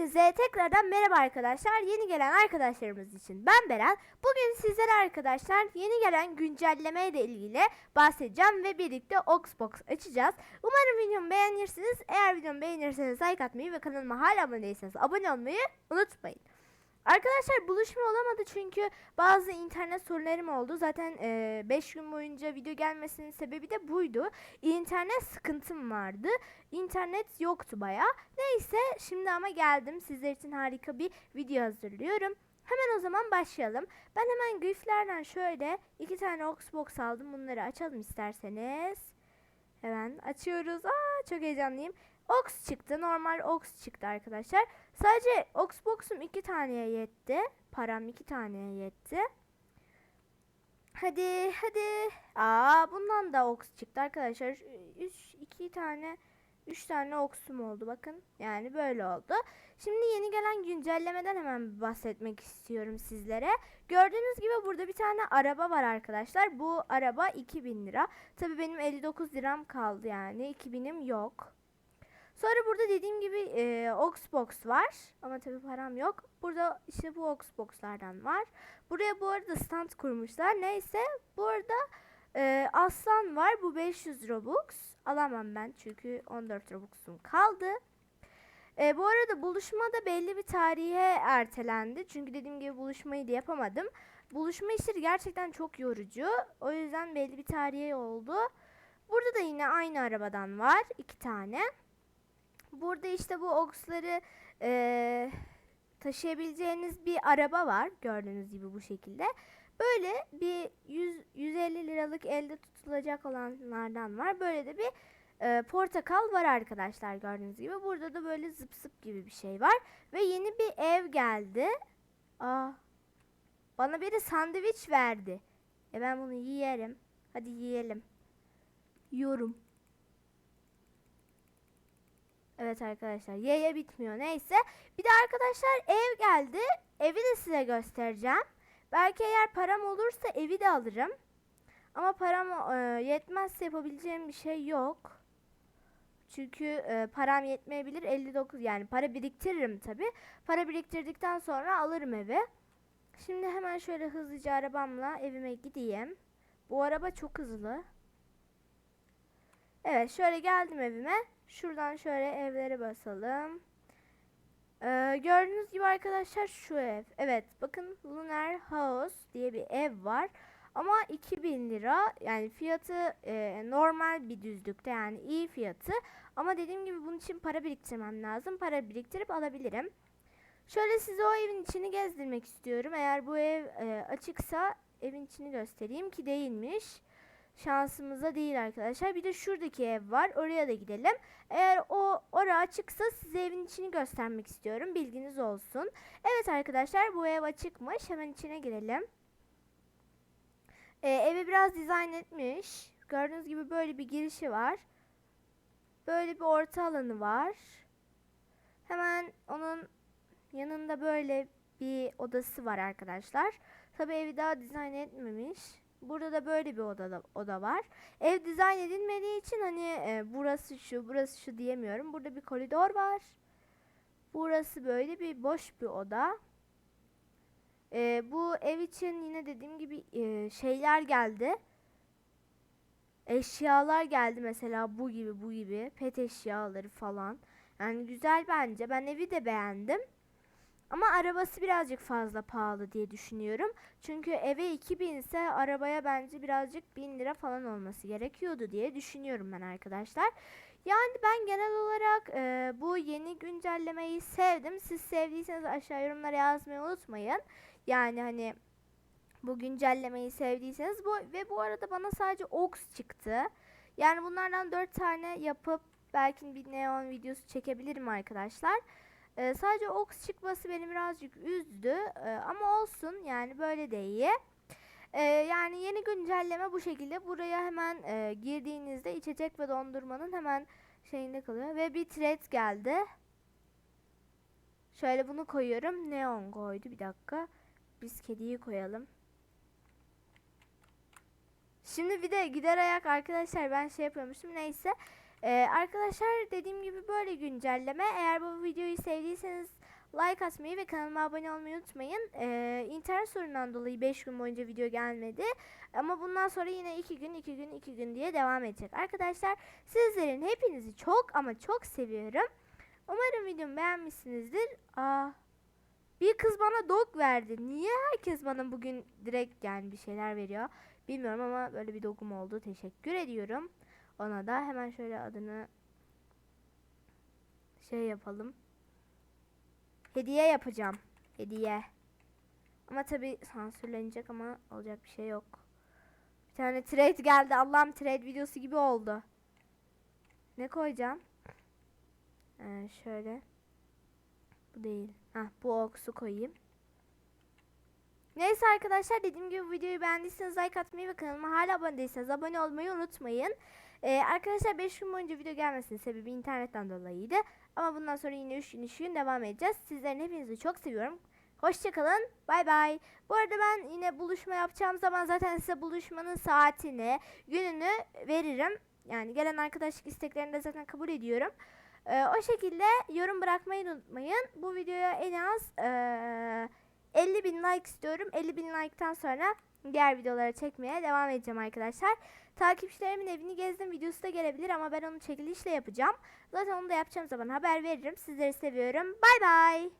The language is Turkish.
Hepinize tekrardan merhaba arkadaşlar. Yeni gelen arkadaşlarımız için ben Beren. Bugün sizlere arkadaşlar yeni gelen güncelleme ile ilgili bahsedeceğim ve birlikte Oxbox açacağız. Umarım videomu beğenirsiniz. Eğer videomu beğenirseniz like atmayı ve kanalıma hala abone değilseniz abone olmayı unutmayın. Arkadaşlar buluşma olamadı çünkü bazı internet sorunlarım oldu. Zaten 5 gün boyunca video gelmesinin sebebi de buydu. İnternet sıkıntım vardı. İnternet yoktu baya. Neyse şimdi ama geldim. Sizler için harika bir video hazırlıyorum. Hemen o zaman başlayalım. Ben hemen griflerden şöyle iki tane Oxbox aldım. Bunları açalım isterseniz. Hemen açıyoruz. Aa çok heyecanlıyım. Ox çıktı. Normal Ox çıktı arkadaşlar. Sadece Oxbox'um iki taneye yetti. Param iki taneye yetti. Hadi hadi. Aa bundan da Ox çıktı arkadaşlar. 3 2 tane 3 tane Ox'um oldu bakın. Yani böyle oldu. Şimdi yeni gelen güncellemeden hemen bahsetmek istiyorum sizlere. Gördüğünüz gibi burada bir tane araba var arkadaşlar. Bu araba 2000 lira. Tabii benim 59 liram kaldı yani. 2000'im yok. Burada dediğim gibi e, Oxbox var. Ama tabii param yok. Burada işte bu Oxbox'lardan var. Buraya bu arada stand kurmuşlar. Neyse bu arada e, aslan var. Bu 500 Robux. Alamam ben çünkü 14 Robux'um kaldı. E, bu arada buluşma da belli bir tarihe ertelendi. Çünkü dediğim gibi buluşmayı da yapamadım. Buluşma işleri gerçekten çok yorucu. O yüzden belli bir tarihe oldu. Burada da yine aynı arabadan var. iki tane. Burada işte bu oksları eee, taşıyabileceğiniz bir araba var. Gördüğünüz gibi bu şekilde. Böyle bir 100, 150 liralık elde tutulacak olanlardan var. Böyle de bir eee, portakal var arkadaşlar gördüğünüz gibi. Burada da böyle zıp zıp gibi bir şey var. Ve yeni bir ev geldi. Aa, bana biri sandviç verdi. E ben bunu yiyerim. Hadi yiyelim. Yiyorum. Evet arkadaşlar yaya bitmiyor neyse. Bir de arkadaşlar ev geldi. Evi de size göstereceğim. Belki eğer param olursa evi de alırım. Ama param e, yetmezse yapabileceğim bir şey yok. Çünkü e, param yetmeyebilir 59 yani para biriktiririm tabi. Para biriktirdikten sonra alırım evi. Şimdi hemen şöyle hızlıca arabamla evime gideyim. Bu araba çok hızlı. Evet şöyle geldim evime. Şuradan şöyle evlere basalım. Ee, gördüğünüz gibi arkadaşlar şu ev. Evet bakın Lunar House diye bir ev var. Ama 2000 lira yani fiyatı e, normal bir düzlükte yani iyi fiyatı. Ama dediğim gibi bunun için para biriktirmem lazım. Para biriktirip alabilirim. Şöyle size o evin içini gezdirmek istiyorum. Eğer bu ev e, açıksa evin içini göstereyim ki değilmiş. Şansımıza değil arkadaşlar. Bir de şuradaki ev var. Oraya da gidelim. Eğer o ora açıksa size evin içini göstermek istiyorum. Bilginiz olsun. Evet arkadaşlar bu ev açıkmış. Hemen içine girelim. Ee, evi biraz dizayn etmiş. Gördüğünüz gibi böyle bir girişi var. Böyle bir orta alanı var. Hemen onun yanında böyle bir odası var arkadaşlar. Tabi evi daha dizayn etmemiş. Burada da böyle bir oda, oda var. Ev dizayn edilmediği için hani e, burası şu, burası şu diyemiyorum. Burada bir koridor var. Burası böyle bir boş bir oda. E, bu ev için yine dediğim gibi e, şeyler geldi. Eşyalar geldi mesela bu gibi bu gibi. Pet eşyaları falan. Yani güzel bence. Ben evi de beğendim. Ama arabası birazcık fazla pahalı diye düşünüyorum. Çünkü eve 2000 ise arabaya bence birazcık 1000 lira falan olması gerekiyordu diye düşünüyorum ben arkadaşlar. Yani ben genel olarak e, bu yeni güncellemeyi sevdim. Siz sevdiyseniz aşağı yorumlara yazmayı unutmayın. Yani hani bu güncellemeyi sevdiyseniz bu ve bu arada bana sadece Ox çıktı. Yani bunlardan 4 tane yapıp belki bir neon videosu çekebilirim arkadaşlar. Ee, sadece Ox çıkması beni birazcık üzdü ee, ama olsun yani böyle de iyi. Ee, yani yeni güncelleme bu şekilde. Buraya hemen e, girdiğinizde içecek ve dondurmanın hemen şeyinde kalıyor ve bir thread geldi. Şöyle bunu koyuyorum. Neon koydu bir dakika. Biz kediyi koyalım. Şimdi bir de gider ayak arkadaşlar ben şey yapıyormuşum neyse. Ee, arkadaşlar dediğim gibi böyle güncelleme. Eğer bu videoyu sevdiyseniz like atmayı ve kanalıma abone olmayı unutmayın. Ee, internet sorunundan dolayı 5 gün boyunca video gelmedi. Ama bundan sonra yine 2 gün 2 gün 2 gün diye devam edecek. Arkadaşlar sizlerin hepinizi çok ama çok seviyorum. Umarım videomu beğenmişsinizdir. Aa, bir kız bana dog verdi. Niye herkes bana bugün direkt yani bir şeyler veriyor? Bilmiyorum ama böyle bir dogum oldu. Teşekkür ediyorum. Ona da hemen şöyle adını şey yapalım. Hediye yapacağım. Hediye. Ama tabi sansürlenecek ama olacak bir şey yok. Bir tane trade geldi. Allah'ım trade videosu gibi oldu. Ne koyacağım? Ee, şöyle. Bu değil. Ah bu oksu koyayım. Neyse arkadaşlar dediğim gibi videoyu beğendiyseniz like atmayı ve kanalıma hala abone değilseniz abone olmayı unutmayın. Ee, arkadaşlar 5 gün boyunca video gelmesinin sebebi internetten dolayıydı. Ama bundan sonra yine 3 gün 3 gün devam edeceğiz. Sizlerin hepinizi çok seviyorum. Hoşçakalın. Bay bay. Bu arada ben yine buluşma yapacağım zaman zaten size buluşmanın saatini, gününü veririm. Yani gelen arkadaşlık isteklerini de zaten kabul ediyorum. Ee, o şekilde yorum bırakmayı unutmayın. Bu videoya en az eee 50 bin like istiyorum. 50 bin like'tan sonra diğer videoları çekmeye devam edeceğim arkadaşlar. Takipçilerimin evini gezdim videosu da gelebilir ama ben onu çekilişle yapacağım. Zaten onu da yapacağım zaman haber veririm. Sizleri seviyorum. Bay bay.